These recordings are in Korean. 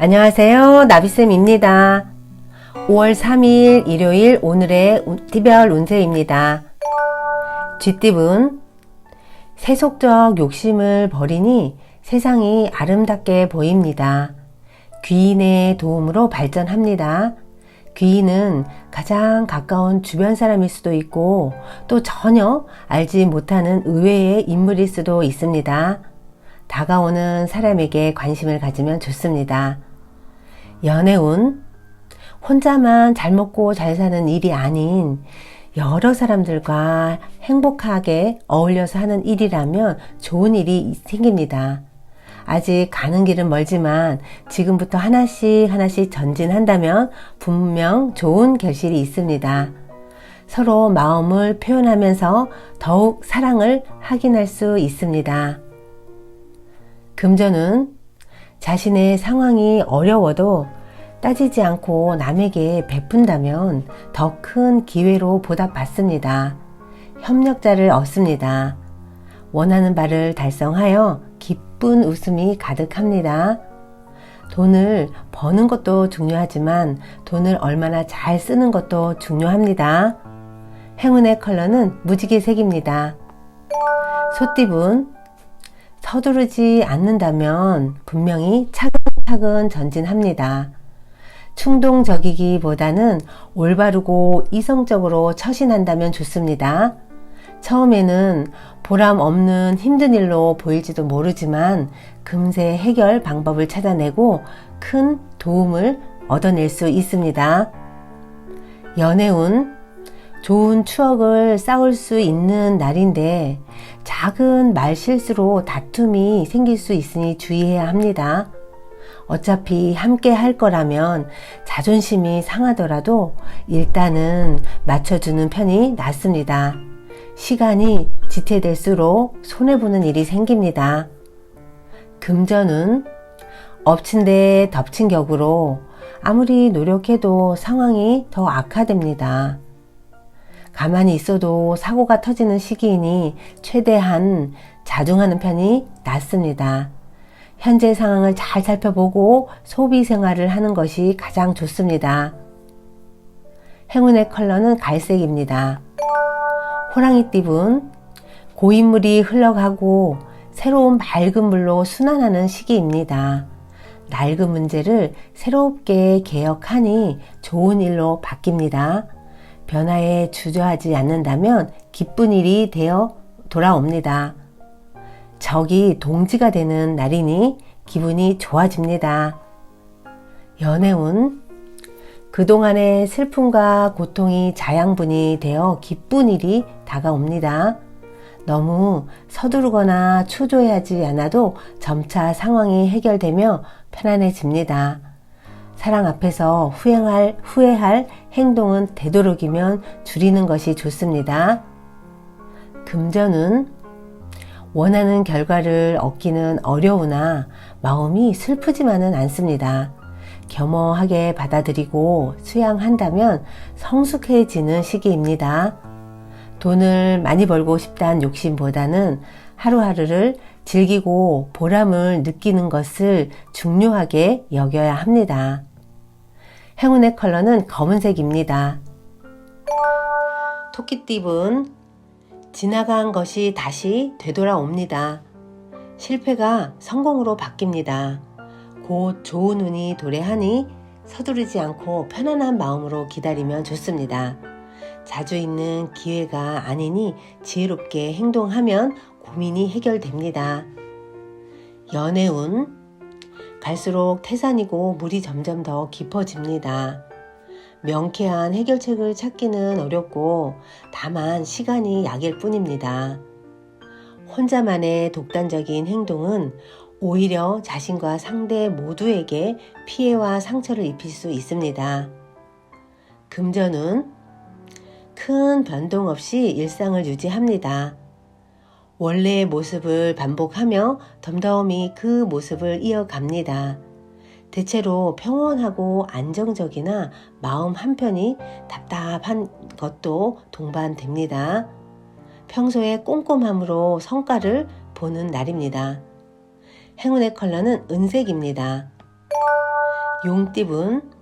안녕하세요. 나비쌤입니다. 5월 3일 일요일 오늘의 띠별 운세입니다. 쥐띠분 세속적 욕심을 버리니 세상이 아름답게 보입니다. 귀인의 도움으로 발전합니다. 귀인은 가장 가까운 주변 사람일 수도 있고 또 전혀 알지 못하는 의외의 인물일 수도 있습니다. 다가오는 사람에게 관심을 가지면 좋습니다. 연애운 혼자만 잘 먹고 잘 사는 일이 아닌 여러 사람들과 행복하게 어울려서 하는 일이라면 좋은 일이 생깁니다. 아직 가는 길은 멀지만 지금부터 하나씩 하나씩 전진한다면 분명 좋은 결실이 있습니다. 서로 마음을 표현하면서 더욱 사랑을 확인할 수 있습니다. 금전은 자신의 상황이 어려워도 따지지 않고 남에게 베푼다면 더 큰 기회로 보답받습니다. 협력자를 얻습니다. 원하는 바를 달성하여 기쁜 웃음이 가득합니다. 돈을 버는 것도 중요하지만 돈을 얼마나 잘 쓰는 것도 중요합니다. 행운의 컬러는 무지개색입니다. 소띠분 서두르지 않는다면 분명히 차근차근 전진합니다. 충동적이기보다는 올바르고 이성적으로 처신한다면 좋습니다. 처음에는 보람 없는 힘든 일로 보일지도 모르지만 금세 해결 방법을 찾아내고 큰 도움을 얻어낼 수 있습니다. 연애운 좋은 추억을 쌓을 수 있는 날인데 작은 말 실수로 다툼이 생길 수 있으니 주의해야 합니다. 어차피 함께 할 거라면 자존심이 상하더라도 일단은 맞춰주는 편이 낫습니다. 시간이 지체될수록 손해보는 일이 생깁니다. 금전은 엎친 데 덮친 격으로 아무리 노력해도 상황이 더 악화됩니다. 가만히 있어도 사고가 터지는 시기이니 최대한 자중하는 편이 낫습니다. 현재 상황을 잘 살펴보고 소비 생활을 하는 것이 가장 좋습니다. 행운의 컬러는 갈색입니다. 호랑이 띠분 고인물이 흘러가고 새로운 맑은 물로 순환하는 시기입니다. 낡은 문제를 새롭게 개혁하니 좋은 일로 바뀝니다. 변화에 주저하지 않는다면 기쁜 일이 되어 돌아옵니다. 적이 동지가 되는 날이니 기분이 좋아집니다. 연애운 그동안의 슬픔과 고통이 자양분이 되어 기쁜 일이 다가옵니다. 너무 서두르거나 초조해하지 않아도 점차 상황이 해결되며 편안해집니다. 사랑 앞에서 후행할, 후회할 행동은 되도록이면 줄이는 것이 좋습니다. 금전은 원하는 결과를 얻기는 어려우나 마음이 슬프지만은 않습니다. 겸허하게 받아들이고 수양한다면 성숙해지는 시기입니다. 돈을 많이 벌고 싶다는 욕심보다는 하루하루를 즐기고 보람을 느끼는 것을 중요하게 여겨야 합니다. 행운의 컬러는 검은색입니다. 토끼띠분 지나간 것이 다시 되돌아옵니다. 실패가 성공으로 바뀝니다. 곧 좋은 운이 도래하니 서두르지 않고 편안한 마음으로 기다리면 좋습니다. 자주 있는 기회가 아니니 지혜롭게 행동하면 고민이 해결됩니다. 연애운 갈수록 태산이고 물이 점점 더 깊어집니다. 명쾌한 해결책을 찾기는 어렵고 다만 시간이 약일 뿐입니다. 혼자만의 독단적인 행동은 오히려 자신과 상대 모두에게 피해와 상처를 입힐 수 있습니다. 금전은 큰 변동 없이 일상을 유지합니다. 원래의 모습을 반복하며 덤덤히 그 모습을 이어갑니다. 대체로 평온하고 안정적이나 마음 한편이 답답한 것도 동반됩니다. 평소에 꼼꼼함으로 성과를 보는 날입니다. 행운의 컬러는 은색입니다. 용띠분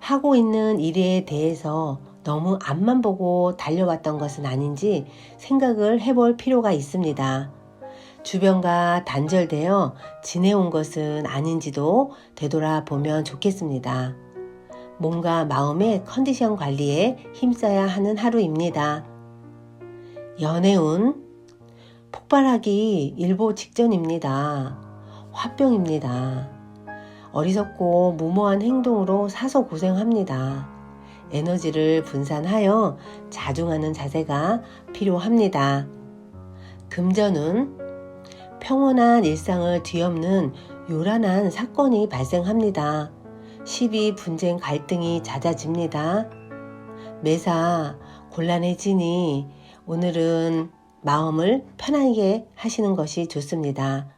하고 있는 일에 대해서 너무 앞만 보고 달려왔던 것은 아닌지 생각을 해볼 필요가 있습니다. 주변과 단절되어 지내온 것은 아닌지도 되돌아보면 좋겠습니다. 몸과 마음의 컨디션 관리에 힘써야 하는 하루입니다. 연애운 폭발하기 일보 직전입니다. 화병입니다. 어리석고 무모한 행동으로 사서 고생합니다. 에너지를 분산하여 자중하는 자세가 필요합니다. 금전은 평온한 일상을 뒤엎는 요란한 사건이 발생합니다. 시비, 분쟁, 갈등이 잦아집니다. 매사 곤란해지니 오늘은 마음을 편하게 하시는 것이 좋습니다.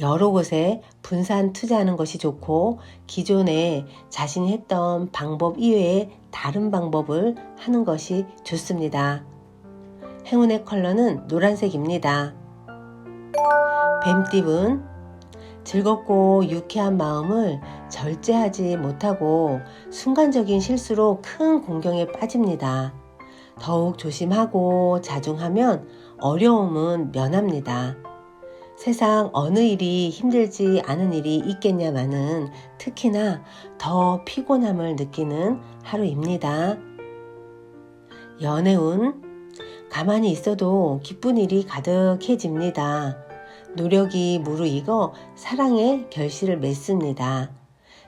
여러 곳에 분산 투자하는 것이 좋고 기존에 자신이 했던 방법 이외에 다른 방법을 하는 것이 좋습니다. 행운의 컬러는 노란색입니다. 뱀띠은 즐겁고 유쾌한 마음을 절제하지 못하고 순간적인 실수로 큰 공경에 빠집니다. 더욱 조심하고 자중하면 어려움은 면합니다. 세상 어느 일이 힘들지 않은 일이 있겠냐마는 특히나 더 피곤함을 느끼는 하루입니다. 연애운 가만히 있어도 기쁜 일이 가득해집니다. 노력이 무르익어 사랑의 결실을 맺습니다.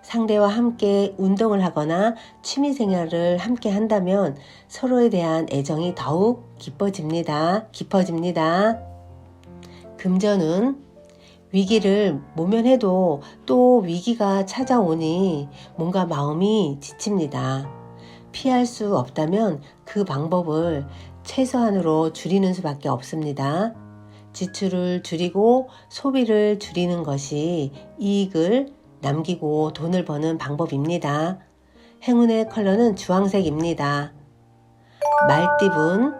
상대와 함께 운동을 하거나 취미 생활을 함께 한다면 서로에 대한 애정이 더욱 깊어집니다. 깊어집니다. 금전은 위기를 모면해도 또 위기가 찾아오니 뭔가 마음이 지칩니다. 피할 수 없다면 그 방법을 최소한으로 줄이는 수밖에 없습니다. 지출을 줄이고 소비를 줄이는 것이 이익을 남기고 돈을 버는 방법입니다. 행운의 컬러는 주황색입니다. 말띠분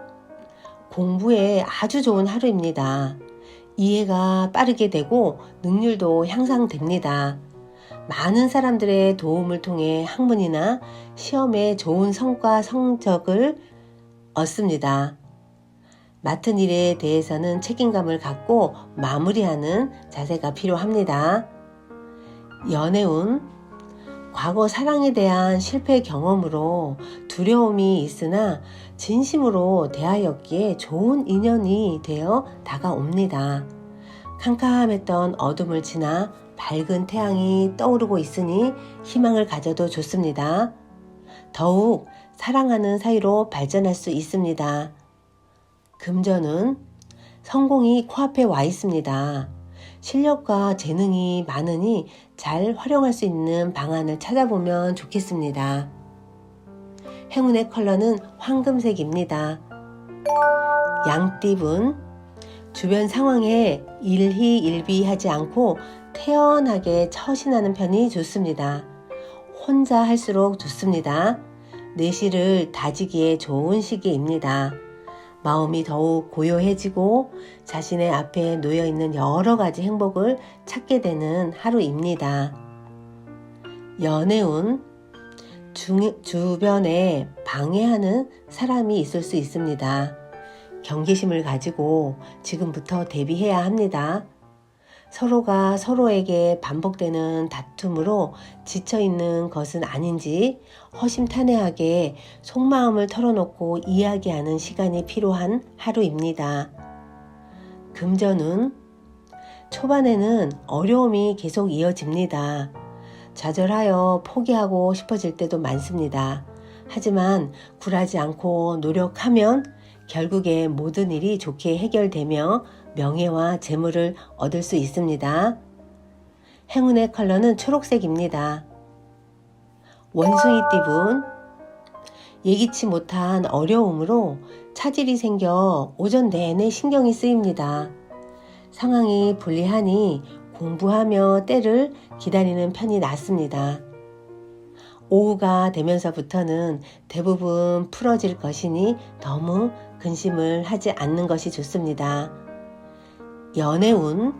공부에 아주 좋은 하루입니다. 이해가 빠르게 되고 능률도 향상됩니다. 많은 사람들의 도움을 통해 학문이나 시험에 좋은 성과 성적을 얻습니다. 맡은 일에 대해서는 책임감을 갖고 마무리하는 자세가 필요합니다. 연애운 과거 사랑에 대한 실패 경험으로 두려움이 있으나 진심으로 대하였기에 좋은 인연이 되어 다가옵니다. 캄캄했던 어둠을 지나 밝은 태양이 떠오르고 있으니 희망을 가져도 좋습니다. 더욱 사랑하는 사이로 발전할 수 있습니다. 금전은 성공이 코앞에 와 있습니다. 실력과 재능이 많으니 잘 활용할 수 있는 방안을 찾아보면 좋겠습니다. 행운의 컬러는 황금색입니다. 양띠분 주변 상황에 일희일비하지 않고 태연하게 처신하는 편이 좋습니다. 혼자 할수록 좋습니다. 내실을 다지기에 좋은 시기입니다. 마음이 더욱 고요해지고 자신의 앞에 놓여 있는 여러 가지 행복을 찾게 되는 하루입니다. 연애운 주, 주변에 방해하는 사람이 있을 수 있습니다. 경계심을 가지고 지금부터 대비해야 합니다. 서로가 서로에게 반복되는 다툼으로 지쳐있는 것은 아닌지 허심탄회하게 속마음을 털어놓고 이야기하는 시간이 필요한 하루입니다. 금전은 초반에는 어려움이 계속 이어집니다. 좌절하여 포기하고 싶어질 때도 많습니다. 하지만 굴하지 않고 노력하면 결국에 모든 일이 좋게 해결되며 명예와 재물을 얻을 수 있습니다. 행운의 컬러는 초록색입니다. 원숭이 띠분 예기치 못한 어려움으로 차질이 생겨 오전 내내 신경이 쓰입니다. 상황이 불리하니 공부하며 때를 기다리는 편이 낫습니다. 오후가 되면서부터는 대부분 풀어질 것이니 너무 근심을 하지 않는 것이 좋습니다. 연애운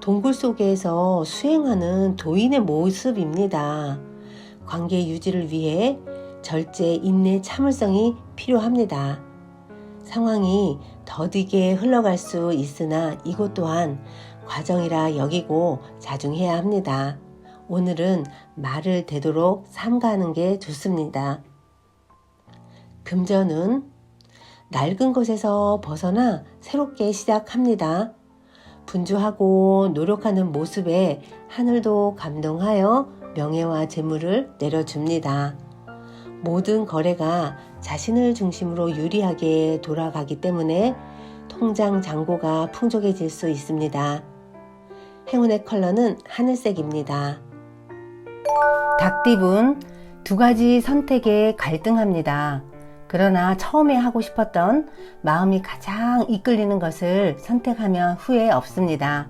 동굴 속에서 수행하는 도인의 모습입니다. 관계 유지를 위해 절제, 인내, 참을성이 필요합니다. 상황이 더디게 흘러갈 수 있으나 이것 또한 과정이라 여기고 자중해야 합니다. 오늘은 말을 되도록 삼가하는 게 좋습니다. 금전은 낡은 것에서 벗어나 새롭게 시작합니다. 분주하고 노력하는 모습에 하늘도 감동하여 명예와 재물을 내려줍니다. 모든 거래가 자신을 중심으로 유리하게 돌아가기 때문에 통장 잔고가 풍족해질 수 있습니다. 행운의 컬러는 하늘색입니다. 닭띠분 두 가지 선택에 갈등합니다. 그러나 처음에 하고 싶었던 마음이 가장 이끌리는 것을 선택하면 후회 없습니다.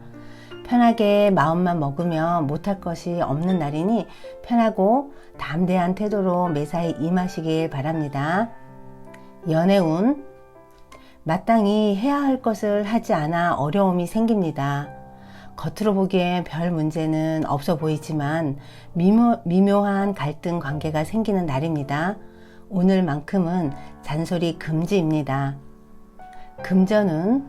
편하게 마음만 먹으면 못할 것이 없는 날이니 편하고 담대한 태도로 매사에 임하시길 바랍니다. 연애운 마땅히 해야 할 것을 하지 않아 어려움이 생깁니다. 겉으로 보기엔 별 문제는 없어 보이지만 미묘, 미묘한 갈등 관계가 생기는 날입니다. 오늘만큼은 잔소리 금지입니다. 금전은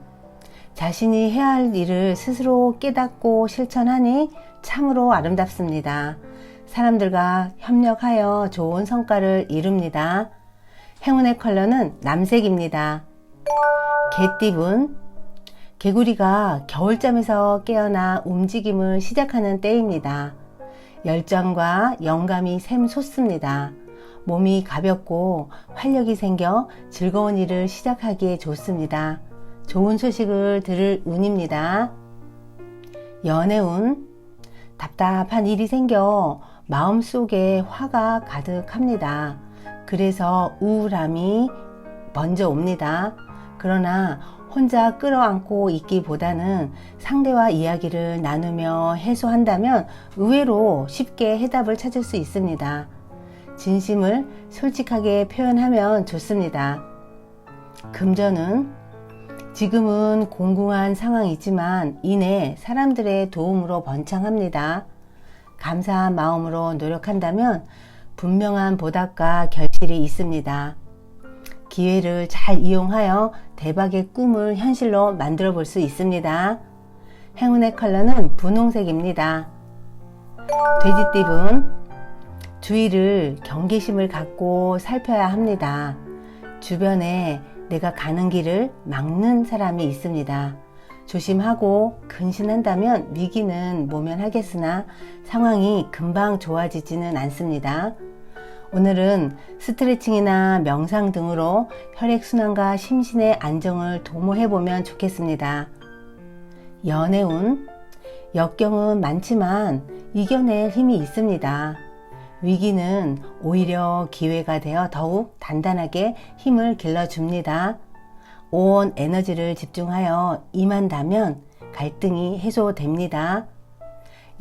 자신이 해야 할 일을 스스로 깨닫고 실천하니 참으로 아름답습니다. 사람들과 협력하여 좋은 성과를 이룹니다. 행운의 컬러는 남색입니다. 개띠분 개구리가 겨울잠에서 깨어나 움직임을 시작하는 때입니다. 열정과 영감이 샘솟습니다. 몸이 가볍고 활력이 생겨 즐거운 일을 시작하기에 좋습니다. 좋은 소식을 들을 운입니다. 연애운 답답한 일이 생겨 마음속에 화가 가득합니다. 그래서 우울함이 먼저 옵니다. 그러나 혼자 끌어안고 있기보다는 상대와 이야기를 나누며 해소한다면 의외로 쉽게 해답을 찾을 수 있습니다. 진심을 솔직하게 표현하면 좋습니다. 금전은 지금은 공공한 상황이지만 이내 사람들의 도움으로 번창합니다. 감사한 마음으로 노력한다면 분명한 보답과 결실이 있습니다. 기회를 잘 이용하여 대박의 꿈을 현실로 만들어 볼 수 있습니다. 행운의 컬러는 분홍색입니다. 돼지띠분 주위를 경계심을 갖고 살펴야 합니다. 주변에 내가 가는 길을 막는 사람이 있습니다. 조심하고 근신한다면 위기는 모면하겠으나 상황이 금방 좋아지지는 않습니다. 오늘은 스트레칭이나 명상 등으로 혈액순환과 심신의 안정을 도모해보면 좋겠습니다. 연애운, 역경은 많지만 이겨낼 힘이 있습니다. 위기는 오히려 기회가 되어 더욱 단단하게 힘을 길러줍니다. 온 에너지를 집중하여 임한다면 갈등이 해소됩니다.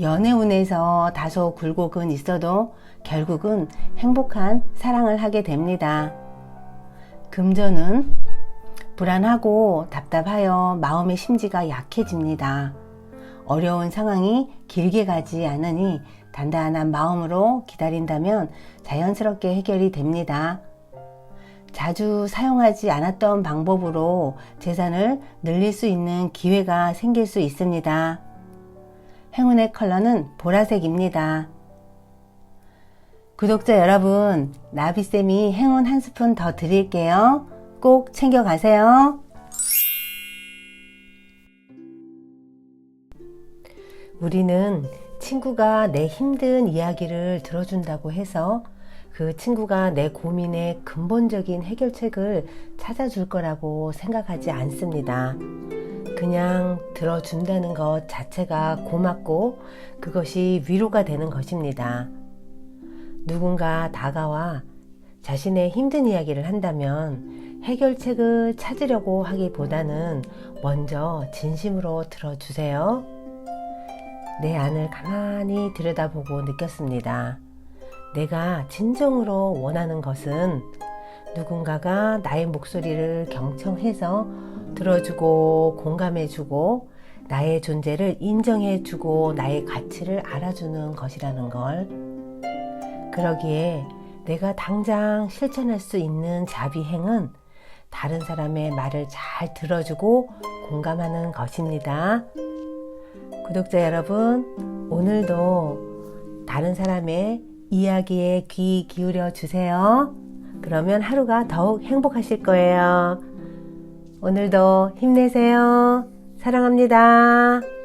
연애운에서 다소 굴곡은 있어도 결국은 행복한 사랑을 하게 됩니다. 금전은 불안하고 답답하여 마음의 심지가 약해집니다. 어려운 상황이 길게 가지 않으니 단단한 마음으로 기다린다면 자연스럽게 해결이 됩니다. 자주 사용하지 않았던 방법으로 재산을 늘릴 수 있는 기회가 생길 수 있습니다. 행운의 컬러는 보라색입니다. 구독자 여러분, 나비쌤이 행운 한 스푼 더 드릴게요. 꼭 챙겨가세요. 우리는 친구가 내 힘든 이야기를 들어준다고 해서 그 친구가 내 고민의 근본적인 해결책을 찾아줄 거라고 생각하지 않습니다. 그냥 들어준다는 것 자체가 고맙고 그것이 위로가 되는 것입니다. 누군가 다가와 자신의 힘든 이야기를 한다면 해결책을 찾으려고 하기보다는 먼저 진심으로 들어주세요. 내 안을 가만히 들여다보고 느꼈습니다. 내가 진정으로 원하는 것은 누군가가 나의 목소리를 경청해서 들어주고 공감해주고 나의 존재를 인정해주고 나의 가치를 알아주는 것이라는 걸. 그러기에 내가 당장 실천할 수 있는 자비행은 다른 사람의 말을 잘 들어주고 공감하는 것입니다. 구독자 여러분, 오늘도 다른 사람의 이야기에 귀 기울여 주세요. 그러면 하루가 더욱 행복하실 거예요. 오늘도 힘내세요. 사랑합니다.